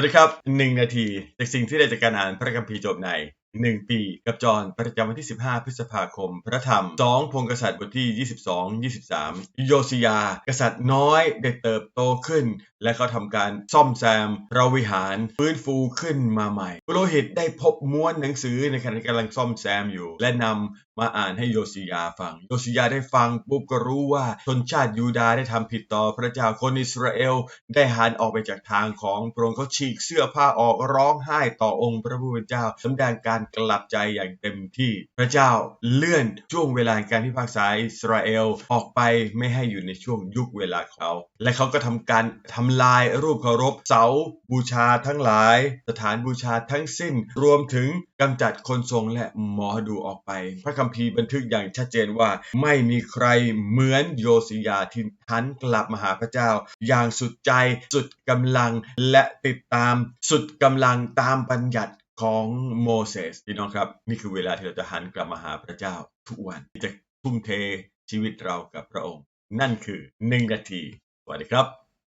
วัสดีครับหนึ่งนาทีจากสิ่งที่ได้จากการอ่านพระคัมภีร์จบในหนึ่งปีกับจอนประจำวันที่ 15 พฤษภาคม พระธรรมสองพงศ์กษัตริย์บทที่ 22 23 โยซิยา กษัตริย์น้อยได้เติบโตขึ้นและเขาทำการซ่อมแซมพระวิหารฟื้นฟูขึ้นมาใหม่ปุโรหิตได้พบม้วนหนังสือในขณะกำลังซ่อมแซมอยู่ และนำมาอ่านให้โยซิยาฟัง โยซิยาได้ฟังปุ๊บก็รู้ว่าชนชาติยูดาห์ได้ทำผิดต่อพระเจ้าคนอิสราเอล ได้หันออกไปจากทางของพระองค์เขาฉีกเสื้อผ้าออกร้องไห้ต่อองค์พระผู้เป็นเจ้าสำแดงการกลับใจอย่างเต็มที่ พระเจ้าเลื่อนช่วงเวลาการพิพากษาอิสราเอลออกไปไม่ให้อยู่ในช่วงยุคเวลาของเขา และเขาก็ทำการทำลายรูปเคารพเสาบูชาทั้งหลาย สถานบูชาทั้งสิ้น รวมถึงกำจัดคนทรงและหมอดูออกไป พระคัมภีร์บันทึกอย่างชัดเจนว่าไม่มีใครเหมือนโยสิยาที่หันกลับมาหาพระเจ้า อย่างสุดใจสุดกำลังและติดตามสุดกำลังตามบัญญัติของโมเสสพี่น้องครับนี่คือเวลาที่เราจะหันกลับมาหาพระเจ้า ทุกวันที่จะทุ่มเทชีวิตเรากับพระองค์ นั่นคือหนึ่งนาทีสวัสดีครับ